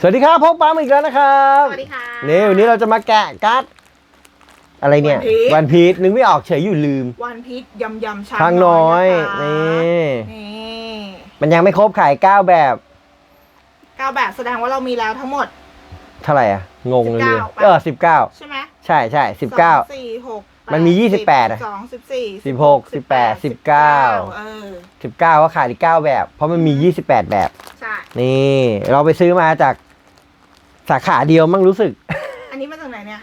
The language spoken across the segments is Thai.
สวัสดีครับพบป้ามาอีกแล้วนะครับสวัสดีค่ะนี่วันนี้เราจะมาแกะการ์ดอะไรเนี่ยวันพีชวันพีชนึกไม่ออกเฉยอยู่ลืม วันพีชยำยำช้างทางน้อยนะคะนี่นี่มันยังไม่ครบขายเก้าแบบ เก้าแบบแสดงว่าเรามีแล้วทั้งหมด เท่าไหร่อะ งงเลย19เลยปะเออสิบเก้าใช่ไหมใช่ใช่สิบเก้า สองสี่หกแปดมันมีสิบ28อะสองสิบสี่สิบหกสิบแปดสิบเก้า เออสิบเก้าก็ขายอีกเก้าแบบ เพราะมันมียี่สิบแปดแบบใช่ นี่เราไปซื้อมาจากสาขาเดียวมั่งรู้สึก อันนี้มาจากไหนเนี่ย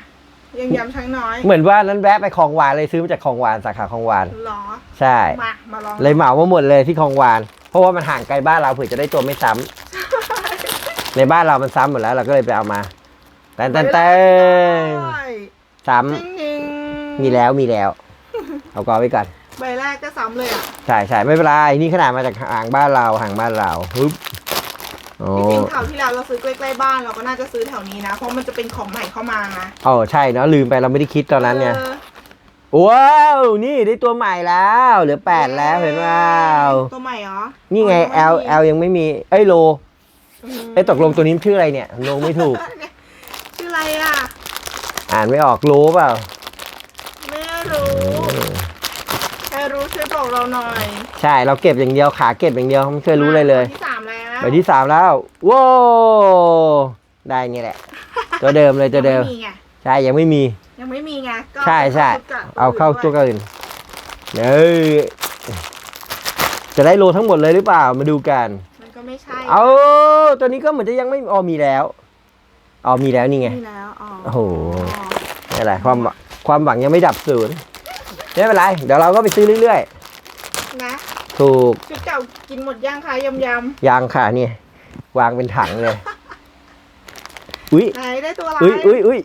ยำยำช้างน้อยเหมือนว่านั้นแวะไปคลองวานเลยซื้อมาจากคลองวานสาขาคลองวานหรอใช่มามาลองเลยเหมามาหมดเลยที่คลองวาน เพราะว่ามันห่างไกลบ้านเราเผื่อจะได้ตัวไม่ซ้ำในบ้านเรามันซ้ำหมดแล้วเราก็เลยไปเอามาแตนแตนแตนซ้จริงจริงำมีแล้วมีแล้ว เอากอไว้ก่อนใบแรกก็ซ้ำเลยอะใช่ใช่ไม่เป็นไรนี่ขนาดมาจากห่างบ้านเราห่างบ้านเราฮึบ โอ้จริงๆข่าวที่แล้วเราซื้อใกล้ๆบ้านเราก็น่าจะซื้อแถวนี้นะ เพราะมันจะเป็นของใหม่เข้ามานะโอ้ใช่เนาะลืมไปเราไม่ได้คิดตอนนั้นเนี่ยออว้าวนี่ได้ตัวใหม่แล้วเหลือแปดแล้วเห็นเปล่าตัวใหม่เหรอนี่ไงอ๋อ L L ยังไม่มีเอ้ยโลมเอ้ยตกลงตัวนี้ชื่ออะไรเนี่ยลงไม่ถูก ชื่ออะไรอะ อ่านไม่ออกโลเปล่าไม่รู้ใครรู้ช่วยบอกเราหน่อยใช่เราเก็บอย่างเดียวขาเก็บอย่างเดียวไม่เคยรู้เลยเลยที่สามแล้ว ใบที่สามแล้วว้าวได้นี่แหละ ตัวเดิมเลยตัวเดิม ยังไม่มีไงใช่ยังไม่มี ยังไม่มีไงก็ใช่ใช่เอาเข้าตัวอื่นเอ้ยจะได้โลทั้งหมดเลยหรือเปล่ามาดูกัน มันก็ไม่ใช่เอาตัวนี้ก็เหมือนจะยังไม่อ๋อมีแล้วอ๋อมีแล้วนี่ไงมีแล้วอ๋อโอ้โหนี่แหละความความหวังยังไม่ดับศูนย์ไม่เป็นไร เดี๋ยวเราก็ไปซื้อเรื่อยนะๆ ถูกชุดเก่ากินหมดย่างคะยำยยางค่ะนี่ วางเป็นถังเลย อุ้ยำไหนได้ตัวอะไรอุ้ยอุ้ยอุ้ย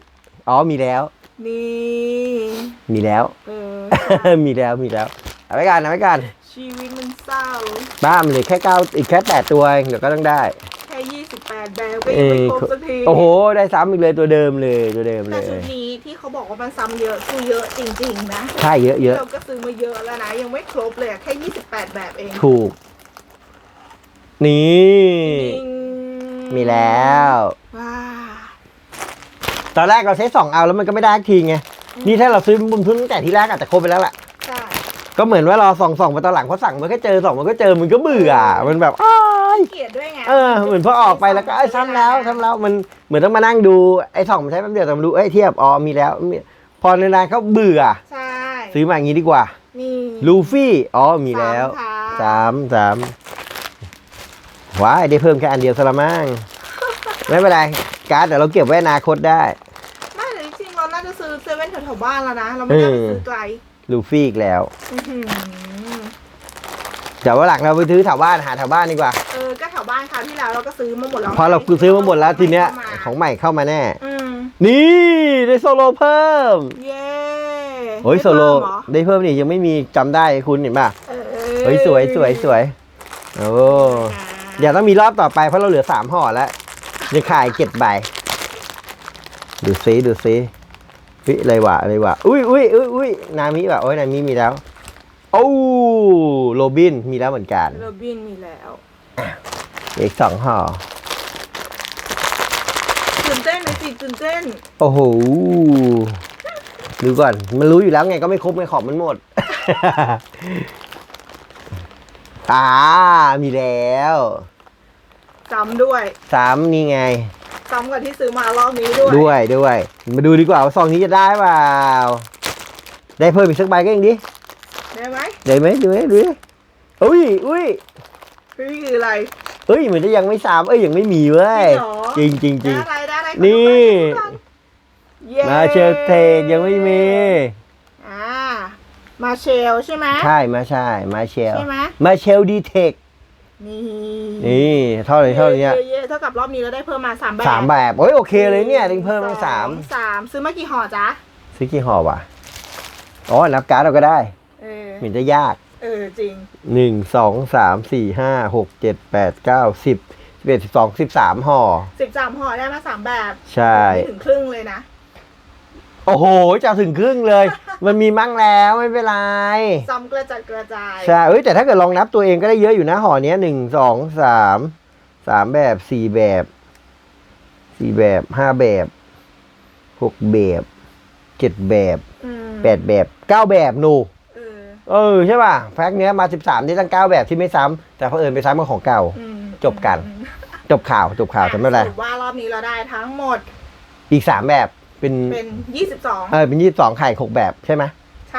อ๋อมีแล้ว นี่มีแล้ว เออมีแล้วมีแล้วเอาไว้กันเอาไว้กันชีวิตมันเศร้าบ้ามนเหลยแค่เก้าอีกแค่แปดตัวเองเดี๋ยวก็ต้องได้ แค่ยี่สิบแปดแบบก็ยังไม่ครบสักทีโอ้โห ได้ซ้ำอีกเลยตัวเดิมเลยตัวเดิมเลแต่ย ชุดนี้ที่เขาบอกว่ามันซ้ำเยอะคือเยอะจริงๆนะใช่เยอะเยอะเราก็ซื้อมาเยอะแล้วนะ ยังไม่ครบเลยอะแค่ 28 แบบเองถูก นี่ จริงมีแล้ว ว้าตอนแรกเราใช้สองเอาแล้วมันก็ไม่ได้สักทีไง นี่ถ้าเราซื้อบุญทุนตั้งแต่ที่แรกอาจจะครบไปแล้วแหละ ใช่ก็เหมือนว่าเราส่องส่องๆไปตอนหลังเพราะสั่งมันก็เจอส่องมันก็เจอมันก็เบื่อ มันแบบอ้า ยเกลียดด้วยไงเออเหมือนพอออกไปแล้วก็ไอ้ยซ้ำแล้วซ้ำแล้วมันเหมือนต้องมานั่งดูไอ้ส่องมันใช้แป๊บเดียวแต่มันดูเอ้ยเทียบอ๋อมีแล้วมีพอนานๆเขาเบื่อ ใช่ซื้อมาอย่างนี้ดีกว่า นี่ ลูฟี่ อ๋อ มีแล้วสามค่ะสามสามว้ายได้เพิ่มแค่อันเดียวสละมั่งไม่เป็นไร การ์ดเดี๋ยวเราเก็บไว้อนาคตได้ ไม่แต่จริงๆเราน่าจะซื้อเซเว่นแถวๆบ้านแล้วนะ เราไม่น่าจะซื้อไกลลูฟี่อีกแล้ว อื้อหือเดี๋ยววันหลังเราไปซื้อแถวบ้านหาแถวบ้านดีกว่าเออก็แถวบ้านคราวที่แล้วเราก็ซื้อมาหมดแล้วเพราะเราซื้อมาหมดแล้วทีเนี้ยข้ามาของใหม่เข้ามาแน่ อืมนี่ได้โซโลเพิ่ม เย้โอ้ยไม่โซโลเพิ่มเหรอได้เพิ่มนี่ยังไม่มีจำได้คุณเห็นป่ะเออเฮ้ยสวยสวยสวยโอ้เดี๋ยวต้องมีรอบต่อไปเพราะเราเหลือสามห่อแล้วจะขายเก็บใบดูซิดูซิวิอะไรวะอะไรวะอุ้ยอุ้ยอุ้ยอุ้ยนามิว่ะโอ้ยนามิมีแล้วโอ้โรบินมีแล้วเหมือนกันโรบินมีแล้ว อีกสองห่อตื่นเต้นเลยสิตื่นเต้น โอ้โหดูก่อน มันรู้อยู่แล้วไงก็ไม่ครบไงของมันหมด อ่า มีแล้วซ้ำด้วยสามนี่ไง ซ้ำกับที่ซื้อมารอบนี้ด้วย ด้วยด้วย มาดูดีกว่าว่าซองนี้จะได้เปล่า ได้เพิ่มอีกสักใบก็ยังดีได้ไหมได้ไหมดูไหมดูดิอุ้ยอุ้ยพี่คืออะไร เอ้ยเหมือนจะยังไม่สามเอ้ยยังไม่มีเว้ยจจริริงงจริงจริงได้อะไรได้อะไรนี่ขอดูก่อนเย้มาเชลเทกยังไม่มีอ่ามาเชลใช่ไหมใช่มาใช่มาเชลใช่ไหมมาเชลดีเทคนี่นี่เท่าไหร่เท่านี้เย้ๆเท่ากับรอบนี้เราได้เพิ่มมาสามแบบสามแบบโอ้ยโอเคเลยเนี่ยดึงเพิ่มมาสามองสามซื้อมากี่ห่อจ๊ะซื้อกี่ห่อวะอ๋อนับการ์ดเราก็ได้เออเหมือนจะยาก เออจริงหนึ่งสองสามสี่ห้าหกเจ็ดแปดเก้าสิบสิบเอ็ดสิบสองสิบสามห่อ สิบสามห่อได้มาสามแบบใช่ ไม่ถึงครึ่งเลยนะ โอ้โหจะถึงครึ่งเลย มันมีมั่งแล้วไม่เป็นไร ซ้ำกระจัดกระจาย ใช่เอ้ยแต่ถ้าเกิดลองนับตัวเองก็ได้เยอะอยู่นะห่อเนี้ยหนึ่งสองสามสามแบบสี่แบบสี่แบบห้าแบบหกแบบเจ็ดแบบอืมแปดแบบเก้าแบบหนู เออเออใช่ป่ะแพ็คเนี้ยมาสิบสามที่ตั้งเก้าแบบที่ไม่ซ้ำแต่เพอเอิญไปซ้ำกับของเก่า อืมจบกันจบข่าวจบข่าวแต่ไม่เป็นไร สรุปว่ารอบนี้เราได้ทั้งหมดอีกสามแบบเป็นเป็นยี่สิบสองเออเป็นยี่สิบสองไข่หกแบบใช่ไหม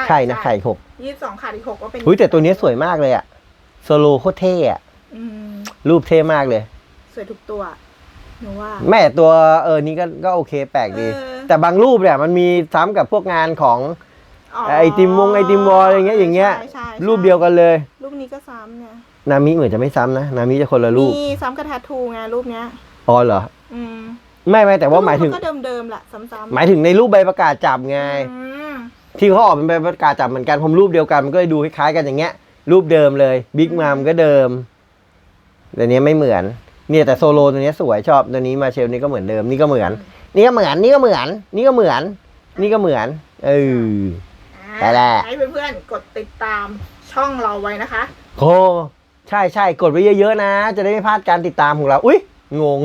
ใช่นะไข่หกยี่สิบสองขาดอีกหกก็เป็นอุ้ยแต่ตัวเนี้ยสวยมากเลยอะโซโลโคตรเท่อะอืมรูปเท่มากเลย สวยทุกตัวหนูว่า แม่ตัวเออนี้ก็ก็โอเคแปลกดี เออ แต่บางรูปเนี่ยมันมีซ้ำกับพวกงานของ ไอติมวงไอติมวอลอะไรเงี้ยอย่างเงี้ย ใช่ใช่ใช่รูปเดียวกันเลย รูปนี้ก็ซ้ำเนี่ยนามิเหมือนจะไม่ซ้ำนะ นามิจะคนละรูปนี่ซ้ำกับแทททูไงรูปเนี้ย อ๋อเหรอ อืมไม่ไม่แต่ว่าหมายถึงก็เดิมๆแหละซ้ำๆหมายถึงในรูปใบประกาศจับไง อืมที่เขาออกเป็นใบประกาศจับเหมือนกันผมรูปเดียวกันมันก็เลยดูคล้ายๆกันอย่างเงี้ย รูปเดิมเลยบิ๊กมามก็เดิมแต่เนี้ยไม่เหมือน เนี่ยแต่โซโลตัวเนี้ยสวยชอบตัวนี้มาเชลนี่ก็เหมือนเดิมนี่ก็เหมือน นี่ก็เหมือนนี่ก็เหมือน นี่ก็เหมือน นี่ก็เหมือน เออ ได้แหละให้เพื่อนๆกดติดตามช่องเราไว้นะคะ โอ้ใช่ใช่กดไว้เยอะๆนะ จะได้ไม่พลาดการติดตามของเรา อุ้ยงง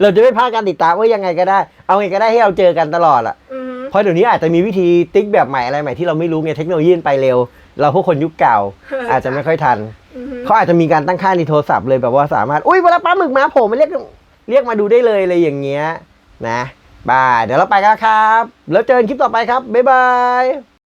เราจะไม่พลาดการติดตามว่ายังไงก็ได้ เอาไงก็ได้ให้เราเจอกันตลอดอะอืมเพราะเดี๋ยวนี้อาจจะมีวิธีติ๊กแบบใหม่อะไรใหม่ที่เราไม่รู้ไงเทคโนโลยีมันไปเร็ว เราพวกคนยุคเก่า อาจจะไม่ค่อยทัน อืมเขาอาจจะมีการตั้งค่าในโทรศัพท์เลยแบบว่าสามารถ อุ้ยเวลาปลาหมึกมาโผมมาเรียกเรียกมาดูได้เลยอะไรอย่างเงี้ยนะบายเดี๋ยวเราไปกันแล้วครับ แล้วเจอกันคลิปต่อไปครับ บ๊ายบาย